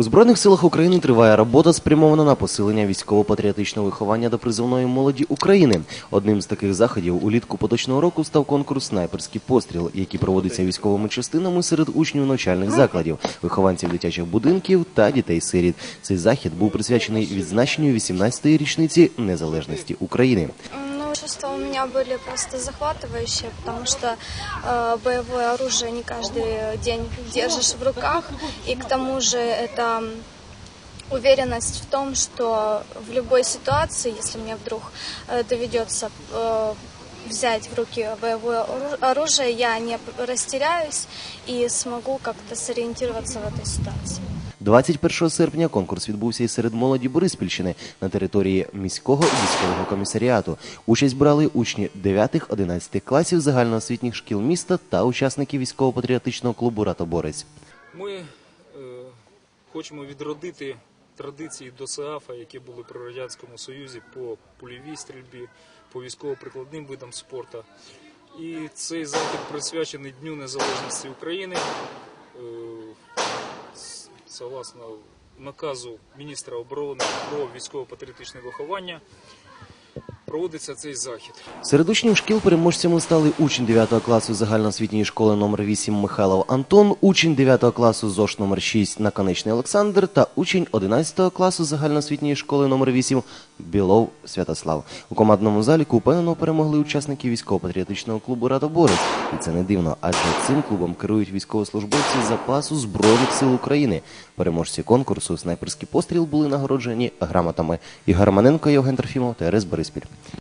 У збройних силах України триває робота, спрямована на посилення військово-патріотичного виховання до призовної молоді України. Одним з таких заходів улітку поточного року став конкурс Снайперський постріл, який проводиться військовими частинами серед учнів навчальних закладів, вихованців дитячих будинків та дітей-сиріт. Цей захід був присвячений відзначенню 18-ї річниці незалежності України Ну, чувства у меня были просто захватывающие, потому что э, боевое оружие не каждый день держишь в руках, и к тому же это м, уверенность в том, что в любой ситуации, если мне вдруг э, доведется э, взять в руки боевое ору- оружие, я не растеряюсь и смогу как-то сориентироваться в этой ситуации. 21 серпня конкурс відбувся і серед молоді Бориспільщини на території міського військового комісаріату. Участь брали учні 9-11 класів загальноосвітніх шкіл міста та учасники військово-патріотичного клубу Ратоборець. Ми е, хочемо відродити традиції ДОСААФа, які були при Радянському Союзі по польовій стрільбі, по військово-прикладним видам спорту. І цей захід присвячений Дню Незалежності України. Согласно наказу міністра оборони про військово-патріотичне виховання, проводиться цей захід. Серед учнів шкіл переможцями стали учень 9 класу загальноосвітньої школи номер 8 Михайлов Антон, учень 9 класу ЗОШ номер 6 Наконечний Олександр та учень 11 класу загальноосвітньої школи номер 8 Білов Святослав. У командному заліку упевнено перемогли учасники військово-патріотичного клубу Ратоборець. І це не дивно, адже цим клубом керують військовослужбовці запасу Збройних сил України. Переможці конкурсу снайперський постріл були нагороджені грамотами. Ігор Маненко, Євген Трофімов, ТРС Бориспіль.